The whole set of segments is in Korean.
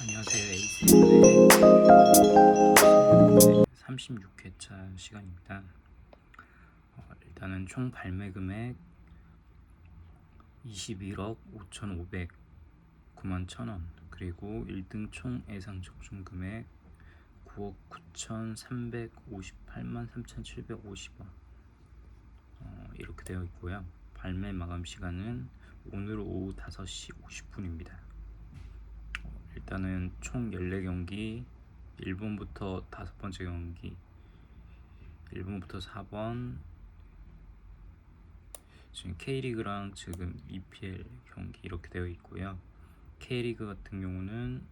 안녕하세요 에이스의 36회차 시간입니다. 어, 일단은 총 발매 금액 21억 5,509만 천원 그리고 1등 총 예상 적중 금액 9억 9,358만 3,750원 어, 이렇게 되어 있고요. 발매 마감 시간은 오늘 오후 5시 50분입니다. 일단은 총 14경기 1번부터 다섯 번째 경기 1번부터 4번 지금 K리그랑 지금 EPL 경기 이렇게 되어 있고요. K리그 같은 경우는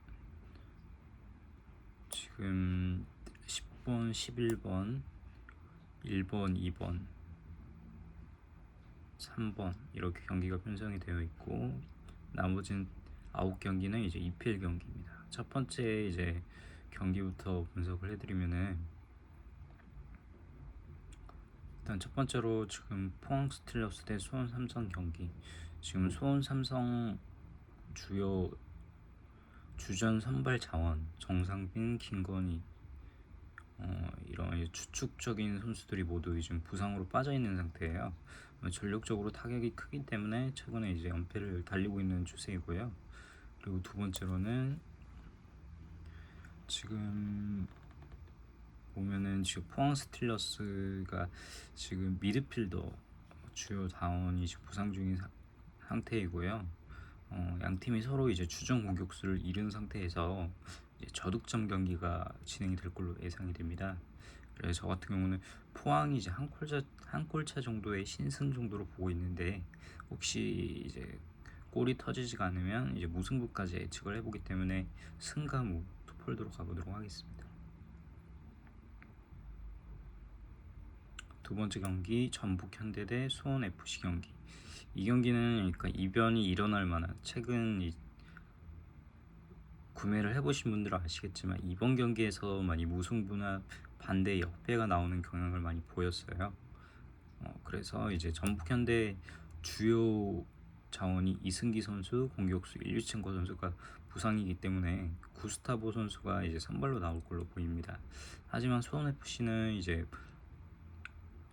지금 10번, 11번, 1번, 2번, 3번 이렇게 경기가 편성이 되어 있고 나머지는 아홉 경기는 이제 EPL 경기입니다. 첫 번째 이제 경기부터 분석을 해드리면은 일단 첫 번째로 지금 포항 스틸러스 대 수원 삼성 경기 지금 수원 삼성 주요 주전 선발 자원 정상빈 김건희 어, 이런 이제 주축적인 선수들이 모두 지금 부상으로 빠져 있는 상태예요. 어, 전력적으로 타격이 크기 때문에 최근에 이제 연패를 달리고 있는 추세이고요. 그리고 두 번째로는 지금 보면은 지금 포항 스틸러스가 지금 미드필더 주요 자원이 지금 부상 중인 사- 상태이고요. 어, 양 팀이 서로 이제 주전 공격수를 잃은 상태에서 저득점 경기가 진행이 될 걸로 예상이 됩니다. 그래서 저 같은 경우는 포항이 이제 한 골차 한 골차 정도의 신승 정도로 보고 있는데 혹시 이제 골이 터지지가 않으면 이제 무승부까지 예측을 해보기 때문에 승가무 투폴드로 가보도록 하겠습니다. 두 번째 경기 전북 현대 대 수원 FC 경기. 이 경기는 그러니까 이변이 일어날 만한 최근 이 구매를 해보신 분들은 아시겠지만 이번 경기에서 많이 무승부나 반대 역배가 나오는 경향을 많이 보였어요. 어, 그래서 이제 전북 현대 주요 자원이 이승기 선수, 공격수 일류첸거 선수가 부상이기 때문에 구스타보 선수가 이제 선발로 나올 걸로 보입니다. 하지만 수원 FC는 이제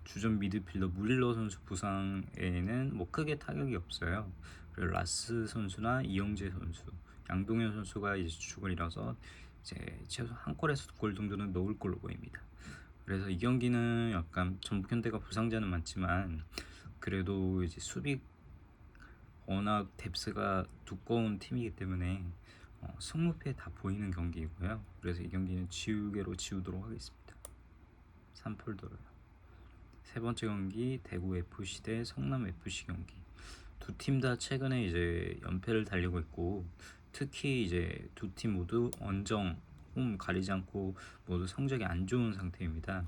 주전 미드필더 무릴러 선수 부상에는 뭐 크게 타격이 없어요. 그리고 라스 선수나 이영재 선수, 양동현 선수가 이제 주축을 이뤄서 이제 최소 한 골에서 두 골 정도는 넣을 걸로 보입니다. 그래서 이 경기는 약간 전북 현대가 부상자는 많지만 그래도 이제 수비 워낙 뎁스가 두꺼운 팀이기 때문에 어, 승무패 다 보이는 경기이고요. 그래서 이 경기는 지우개로 지우도록 하겠습니다. 3폴더로요. 세 번째 경기 대구 FC 대 성남 FC 경기. 두 팀 다 최근에 이제 연패를 달리고 있고 특히 이제 두 팀 모두 언정 홈 가리지 않고 모두 성적이 안 좋은 상태입니다.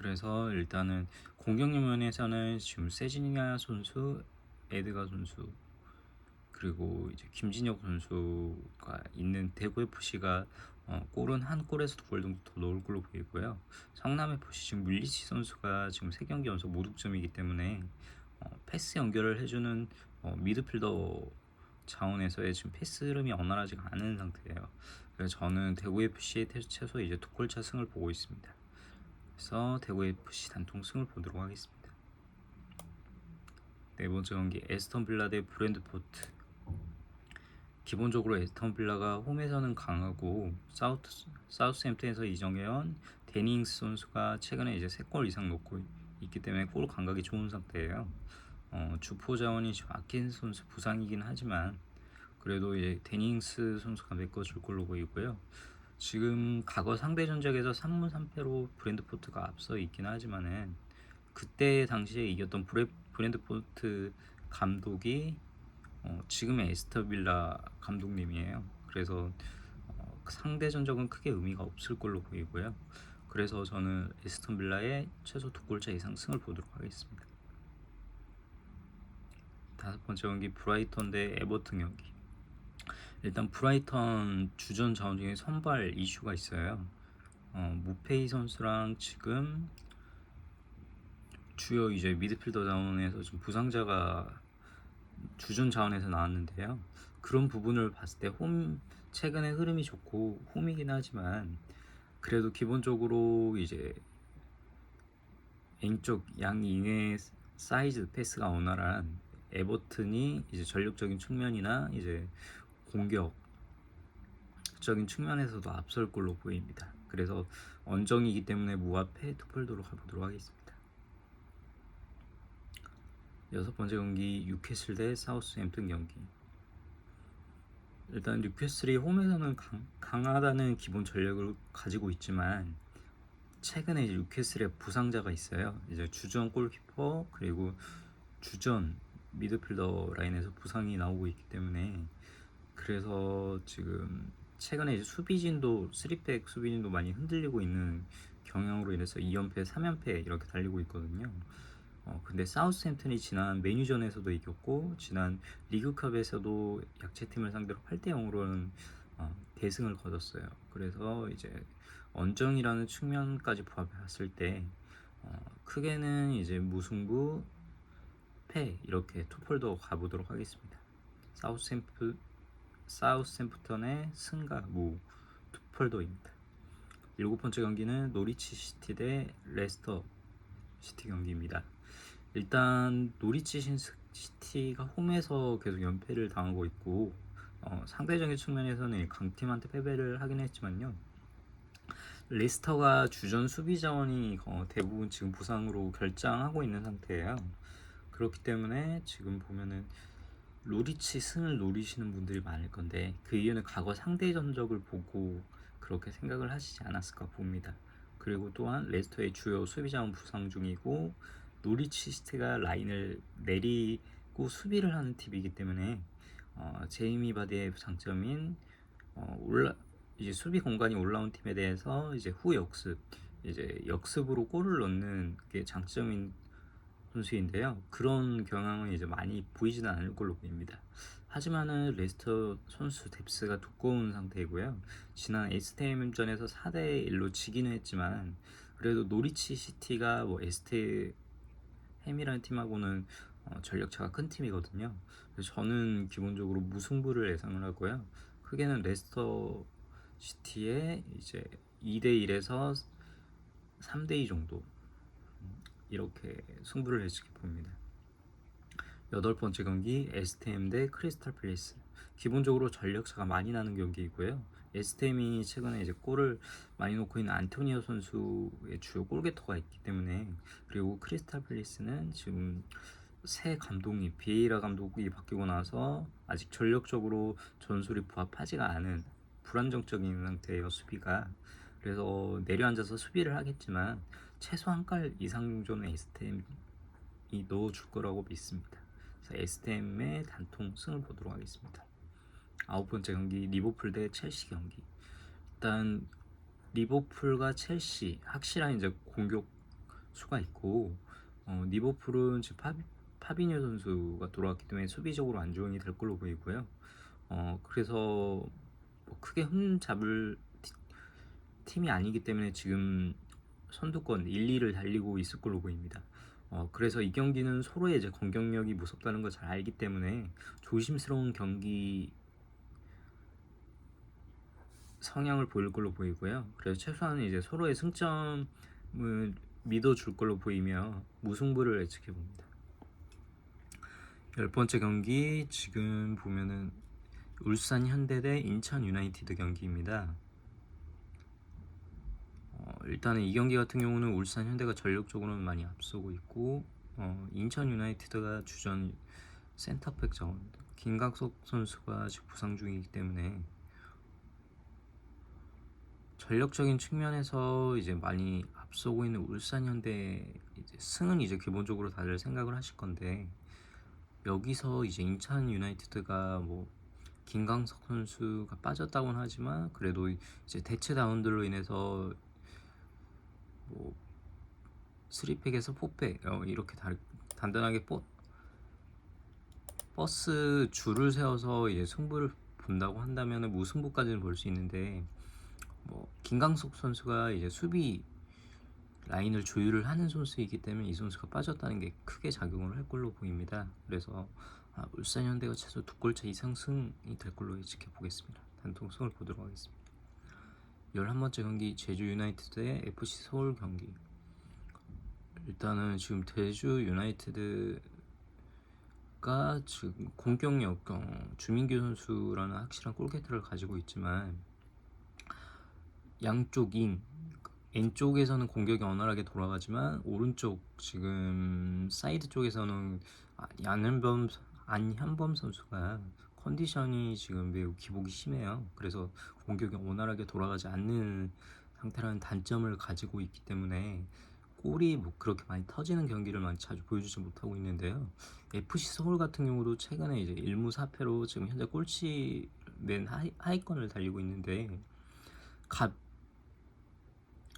그래서 일단은 공격력 면에서는 지금 세지니아 선수, 에드가 선수 그리고 이제 김진혁 선수가 있는 대구 FC가 어, 골은 한 골에서 두 골 정도 더 넣을 걸로 보이고요. 성남 FC 지금 물리치 선수가 지금 세 경기 연속 무득점이기 때문에 어, 패스 연결을 해주는 어, 미드필더 자원에서의 지금 패스 흐름이 원활하지가 않은 상태예요. 그래서 저는 대구 FC의 최소 이제 두 골 차 승을 보고 있습니다. 그래서 대구 FC 단통 승을 보도록 하겠습니다. 네 번째 경기 에스턴 빌라 대 브랜드포트. 기본적으로 에스턴 빌라가 홈에서는 강하고 사우트 사우스햄튼에서 이정해온 데닝스 선수가 최근에 이제 3골 이상 넣고 있기 때문에 골 감각이 좋은 상태예요. 어, 주포 자원이 아킨 선수 부상이긴 하지만 그래도 이제 데닝스 선수가 메꿔줄 걸로 보이고요. 지금 과거 상대 전적에서 3무 3패로 브랜드포트가 앞서 있긴 하지만은 그때 당시에 이겼던 브레, 브랜드포트 감독이 어, 지금의 에스터 빌라 감독님이에요. 그래서 어, 상대 전적은 크게 의미가 없을 걸로 보이고요. 그래서 저는 에스턴 빌라의 최소 두 골차 이상 승을 보도록 하겠습니다. 다섯 번째 경기 브라이턴 대 에버튼 경기. 일단 브라이턴 주전 자원 중에 선발 이슈가 있어요. 어, 무페이 선수랑 지금 주요 이제 미드필더 자원에서 좀 부상자가 주전 자원에서 나왔는데요. 그런 부분을 봤을 때 홈 최근에 흐름이 좋고 홈이긴 하지만 그래도 기본적으로 이제 왼쪽 양잉의 사이즈 패스가 원활한 에버튼이 이제 전력적인 측면이나 이제 공격적인 측면에서도 앞설 걸로 보입니다. 그래서 언정이기 때문에 무합해 투폴더로 가보도록 하겠습니다. 여섯 번째 경기 뉴캐슬 대 사우스햄튼 경기. 일단 뉴캐슬이 홈에서는 강, 강하다는 기본 전력을 가지고 있지만 최근에 이제 뉴캐슬에 부상자가 있어요. 이제 주전 골키퍼 그리고 주전 미드필더 라인에서 부상이 나오고 있기 때문에 그래서 지금 최근에 이제 수비진도 3백 수비진도 많이 흔들리고 있는 경향으로 인해서 2연패, 3연패 이렇게 달리고 있거든요. 어, 근데 사우스햄튼이 지난 메뉴전에서도 이겼고 지난 리그컵에서도 약체팀을 상대로 8대 0으로는 어, 대승을 거뒀어요. 그래서 이제 언정이라는 측면까지 부합했을 때 어, 크게는 이제 무승부 패 이렇게 투폴더 가보도록 하겠습니다. 사우스햄프 사우스햄프턴의 승과 무 투폴더입니다. 일곱 번째 경기는 노리치 시티 대 레스터 시티 경기입니다. 일단 노리치 신- 시티가 홈에서 계속 연패를 당하고 있고 어, 상대적인 측면에서는 강팀한테 패배를 하긴 했지만요. 레스터가 주전 수비 자원이 어, 대부분 지금 부상으로 결장하고 있는 상태예요. 그렇기 때문에 지금 보면은 로리치 승을 노리시는 분들이 많을 건데 그 이유는 과거 상대 전적을 보고 그렇게 생각을 하시지 않았을까 봅니다. 그리고 또한 레스터의 주요 수비 자원 부상 중이고 노리치 시티가 라인을 내리고 수비를 하는 팀이기 때문에 어, 제이미 바디의 장점인 어, 올라 이제 수비 공간이 올라온 팀에 대해서 이제 후 역습 이제 역습으로 골을 넣는 게 장점인 선수인데요. 그런 경향은 이제 많이 보이지는 않을 걸로 보입니다. 하지만은 레스터 선수 뎁스가 두꺼운 상태이고요. 지난 에스테임전에서 4대 1로 지기는 했지만 그래도 노리치 시티가 뭐 에스테 햄이라는 팀하고는 어, 전력차가 큰 팀이거든요. 그래서 저는 기본적으로 무승부를 예상을 하고요. 크게는 레스터 시티의 이제 2대 1에서 3대 2 정도 음, 이렇게 승부를 예측해 봅니다. 여덟 번째 경기 에스템 대 크리스탈 플레이스. 기본적으로 전력차가 많이 나는 경기이고요. 에스템이 최근에 이제 골을 많이 놓고 있는 안토니오 선수의 주요 골게터가 있기 때문에 그리고 크리스탈 플레이스는 지금 새 감독이 비에이라 감독이 바뀌고 나서 아직 전력적으로 전술이 부합하지가 않은 불안정적인 상태예요 수비가 그래서 내려앉아서 수비를 하겠지만 최소 한 깔 이상 정도는 에스템이 넣어줄 거라고 믿습니다. 그래서 에스템의 단통 승을 보도록 하겠습니다. 아홉 번째 경기 리버풀 대 첼시 경기. 일단 리버풀과 첼시 확실한 이제 공격 수가 있고 어, 리버풀은 지금 파비, 파비뉴 선수가 돌아왔기 때문에 수비적으로 안정이 될 걸로 보이고요. 어, 그래서 뭐 크게 흠잡을 티- 팀이 아니기 때문에 지금 선두권 1, 2를 달리고 있을 걸로 보입니다. 어, 그래서 이 경기는 서로의 이제 공격력이 무섭다는 걸 잘 알기 때문에 조심스러운 경기 성향을 보일 걸로 보이고요. 그래서 최소한 이제 서로의 승점을 믿어줄 걸로 보이며 무승부를 예측해 봅니다. 열 번째 경기 지금 보면은 울산 현대 대 인천 유나이티드 경기입니다. 어, 일단은 이 경기 같은 경우는 울산 현대가 전력적으로는 많이 앞서고 있고 어, 인천 유나이티드가 주전 센터백 자원 김각석 선수가 지금 부상 중이기 때문에 전력적인 측면에서 이제 많이 앞서고 있는 울산 현대 이제 승은 이제 기본적으로 다들 생각을 하실 건데 여기서 이제 인천 유나이티드가 뭐 김강석 선수가 빠졌다고는 하지만 그래도 이제 대체 다운들로 인해서 뭐 3팩에서 4팩 어, 이렇게 다, 단단하게 버, 버스 줄을 세워서 이제 승부를 본다고 한다면 무승부까지는 볼 수 있는데 뭐 김강석 선수가 이제 수비 라인을 조율을 하는 선수이기 때문에 이 선수가 빠졌다는 게 크게 작용을 할 걸로 보입니다. 그래서 아, 울산 현대가 최소 두 골차 이상 승이 될 걸로 예측해 보겠습니다. 단통 승을 보도록 하겠습니다. 11번째 경기 제주 유나이티드 대 FC 서울 경기. 일단은 지금 대주 유나이티드가 지금 공격력 어, 주민규 선수라는 확실한 골게터를 가지고 있지만 양쪽 인 왼쪽에서는 공격이 원활하게 돌아가지만 오른쪽 지금 사이드 쪽에서는 아, 안현범 안현범 선수가 컨디션이 지금 매우 기복이 심해요. 그래서 공격이 원활하게 돌아가지 않는 상태라는 단점을 가지고 있기 때문에 골이 뭐 그렇게 많이 터지는 경기를 많이 자주 보여주지 못하고 있는데요. FC 서울 같은 경우도 최근에 이제 1무 4패로 지금 현재 꼴찌 맨 하위, 하위권을 달리고 있는데 가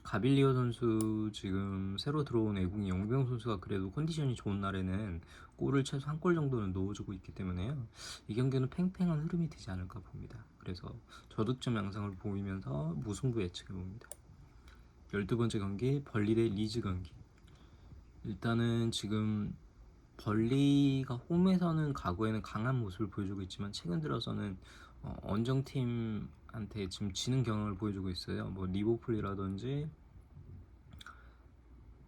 가빌리오 선수 지금 새로 들어온 애국이 영병 선수가 그래도 컨디션이 좋은 날에는 골을 최소 한 골 정도는 넣어주고 있기 때문에요. 이 경기는 팽팽한 흐름이 되지 않을까 봅니다. 그래서 저득점 양상을 보이면서 무승부 예측해 봅니다. 12번째 경기 벌리 대 리즈 경기. 일단은 지금 벌리가 홈에서는 과거에는 강한 모습을 보여주고 있지만 최근 들어서는 어, 원정팀 한테 지금 지는 경향을 보여주고 있어요. 뭐 리버풀이라든지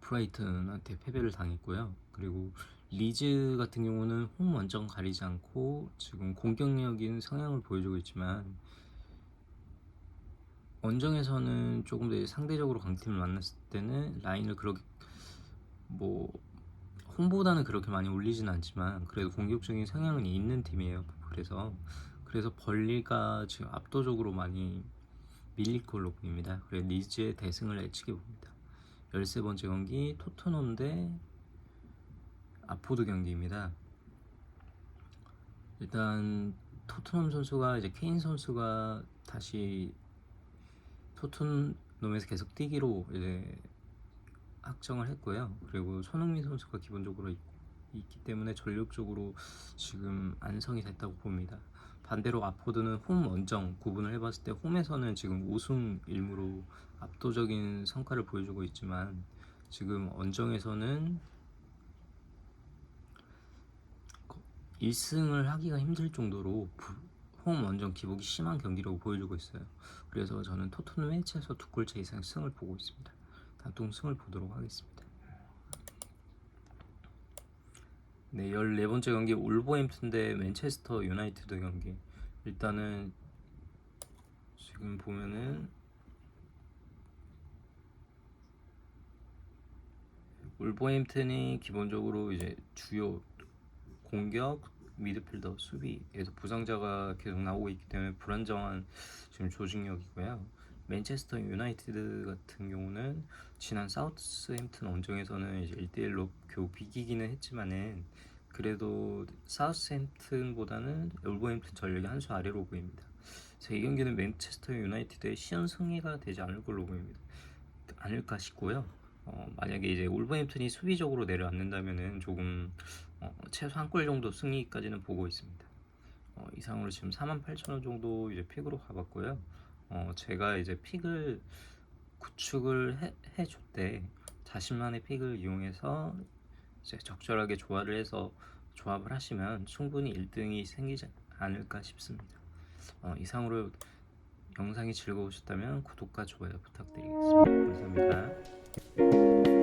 브라이튼한테 패배를 당했고요. 그리고 리즈 같은 경우는 홈 원정 가리지 않고 지금 공격력인 성향을 보여주고 있지만 원정에서는 조금 더 상대적으로 강팀을 만났을 때는 라인을 그렇게 뭐 홈보다는 그렇게 많이 올리진 않지만 그래도 공격적인 성향은 있는 팀이에요. 그래서 그래서 벌리가 지금 압도적으로 많이 밀릴 걸로 보입니다. 그래서 리즈의 대승을 예측해 봅니다. 13번째 경기 토트넘 대 아포드 경기입니다. 일단 토트넘 선수가 이제 케인 선수가 다시 토트넘에서 계속 뛰기로 이제 확정을 했고요. 그리고 손흥민 선수가 기본적으로 있, 있기 때문에 전력적으로 지금 안성이 됐다고 봅니다. 반대로 아포드는 홈 원정 구분을 해봤을 때 홈에서는 지금 우승 일무로 압도적인 성과를 보여주고 있지만 지금 원정에서는 1승을 하기가 힘들 정도로 홈 원정 기복이 심한 경기라고 보여주고 있어요. 그래서 저는 토트넘의 최소 두 골차 이상 승을 보고 있습니다. 단통 승을 보도록 하겠습니다. 네, 14번째 경기 울버햄튼 대 맨체스터 유나이티드 경기. 일단은 지금 보면은 울버햄튼이 기본적으로 이제 주요 공격, 미드필더, 수비에서 부상자가 계속 나오고 있기 때문에 불안정한 지금 조직력이고요. 맨체스터 유나이티드 같은 경우는 지난 사우스햄튼 원정에서는 이제 1대1로 겨우 비기기는 했지만은 그래도 사우스햄튼보다는 울버햄튼 전력이 한 수 아래로 보입니다. 그래서 이 경기는 맨체스터 유나이티드의 시연 승리가 되지 않을 걸로 보입니다. 않을까 싶고요. 어, 만약에 이제 울버햄튼이 수비적으로 내려앉는다면은 조금 어, 최소 한 골 정도 승리까지는 보고 있습니다. 어, 이상으로 지금 48,000원 정도 이제 픽으로 가봤고요. 어, 제가 이제 픽을 구축을 해, 해줬대 자신만의 픽을 이용해서 이제 적절하게 조화를 해서 조합을 하시면 충분히 1등이 생기지 않을까 싶습니다. 어, 이상으로 영상이 즐거우셨다면 구독과 좋아요 부탁드리겠습니다. 감사합니다.